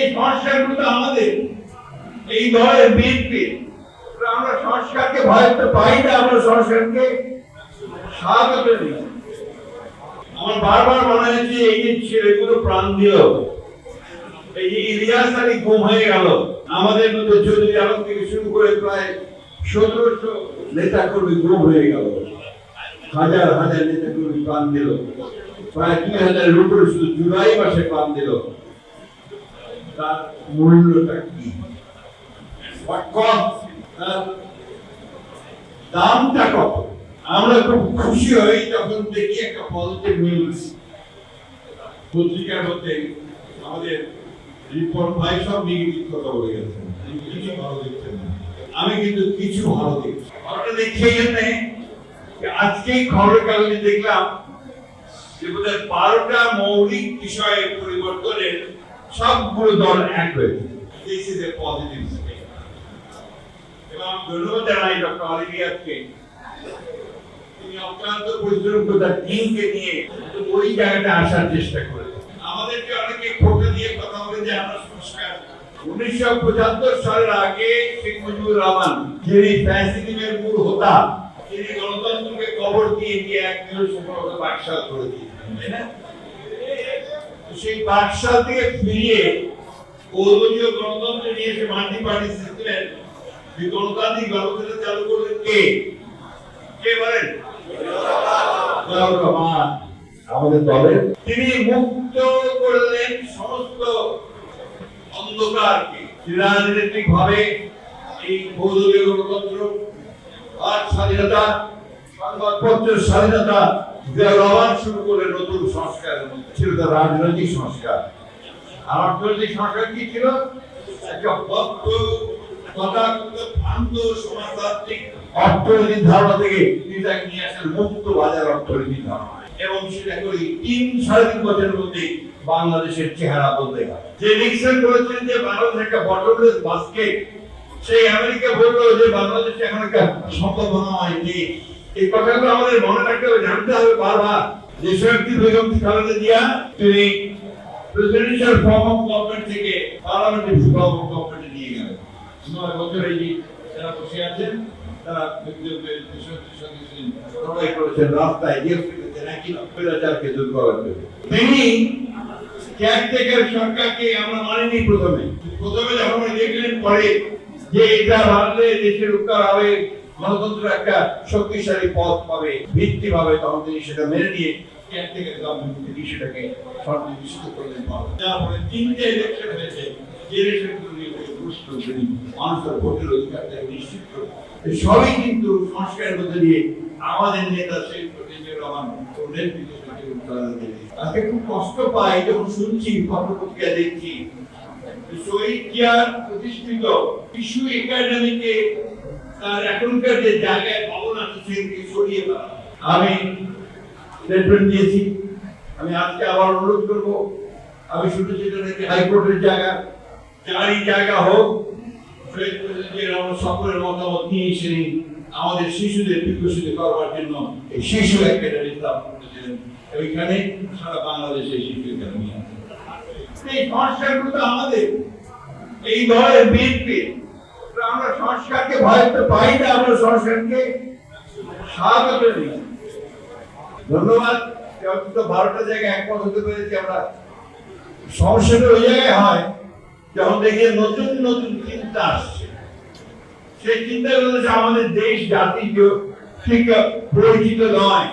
এই সংস্কারগুলো আমাদের, এই দলের বিএনপি। আমরা সংস্কারকে ভয় তো পাই না, আমরা সংস্কারকে স্বাগত দিই আমার বারবার মনে হয়েছে এই যে ছেলেগুলো প্রাণ দিল, এই ইলিয়াস আলী গুম হয়ে গেল, আমাদের মধ্যে চৌধুরী আলম থেকে শুরু করে প্রায় সতেরোশো নেতা কর্মী গুম হয়ে গেল। হাজার হাজার নেতা কর্মী প্রাণ দিল। প্রায় দুই হাজার উপরে শুধু জুলাই মাসে প্রাণ দিল। তার মূল্যটা কি? দামটা কত? আমরা খুব খুশি হই যখন দেখি একটা পজিটিভ নিউজ পত্রিকার মধ্যে আমাদের রিপোর্ট ভাই সব নেগেটিভ কথা বলে কিছু ভালো দেখছেন আমি কিন্তু কিছু ভালো দেখছি ভালোটা দেখছি এই জন্যে আজকেই খবরের কাগজে দেখলাম যে বোধহয় বারোটা মৌলিক বিষয়ের পরিবর্তনের সবগুলো দল এক হয়েছে দিস ইজ এ পজিটিভ এবং জানাই ডক্টর অলিভিয়াকে তিনি অক্লান্ত পরিশ্রম করে তার টিমকে নিয়ে ওই জায়গাটা আসার চেষ্টা আমাদেরকে অনেকে দিয়ে কথা বলে যে, আমরা সংস্কার উনিশশো পঁচাত্তর সালের আগে শেখ মুজিবুর রহমান, যিনি ফ্যাসিলিটির মূল হোতা, তিনি গণতন্ত্রকে কবর দিয়ে দিয়ে এক করে দিয়েছেন তাই না? সেই বাকশাল থেকে ফিরিয়ে কৌরবীয় গণতন্ত্র নিয়ে এসে মাল্টি পার্টি সিস্টেমের গণতান্ত্রিক ব্যবস্থা চালু করলেন কে? কে বলেন? আমাদের তিনি মুক্ত করলেন সমস্ত অন্ধকারকে। রাজনৈতিক ভাবে এই গণতন্ত্র আর স্বাধীনতা, সংবাদপত্রের স্বাধীনতা শুরু করে নতুন সংস্কার, ছিল তার রাজনৈতিক সংস্কার। সংস্কার কি ছিল? একটা সেটা করি তিন সাড়ে তিন বছরের বাংলাদেশের চেহারা বদলে গেল যে একটা সেই আমেরিকা বলল যে বাংলাদেশ এখন একটা সম্ভাবনাময় দেশ এই কথাগুলো আমাদের মনে রাখতে হবে, জানতে হবে বারবার। যে শক্তি তিনি প্রেসিডেন্সিয়াল ফর্ম অফ গভর্নমেন্ট থেকে ফর্ম অফ গভর্নমেন্টে গেলেন। বছর এই যারা বসে আছেন আমরা মানিনি প্রথমে। প্রথমে দেখলেন, পরে যে এটা দেশের উপকার হবে গণতন্ত্র একটা শক্তিশালী পথ পাবে ভিত্তি পাবে তখন তিনি সেটা মেনে নিয়ে আমাদের নেতা খুব কষ্ট পাই যখন শুনছি, পত্রপত্রিকা দেখছি শহীদ প্রতিষ্ঠিত শিশু একাডেমিকে তার এখনকার যে জায়গায় ভবন আছে সেগুলিকে সরিয়ে দেওয়া। আমি স্টেটমেন্ট দিয়েছি। আমি আজকে আবার অনুরোধ করব, আমি শুধু যেটা নাকি হাইকোর্টের জায়গা, যারই জায়গা হোক সকলের মতামত নিয়ে এসে আমাদের শিশুদের বিকশিত করবার জন্য এই শিশু একাডেমি স্থাপন করেছিলেন। ওইখানে সারা বাংলাদেশে শিশু একাডেমি আছে। এই সংস্কারগুলো আমাদের, এই দলের বিএনপি আমরা সংস্কারকে ভয় পাই না, আমরা সংস্কারকে স্বাগত দিই ধন্যবাদ অন্তত বারোটা জায়গায় একমত হতে পেরেছি, আমরা সমস্যাটা ওই জায়গায় হয়, যখন দেখি নতুন নতুন চিন্তা আসছে। সেই চিন্তাগুলো আমাদের দেশ, জাতি ঠিক পরিচিত নয়।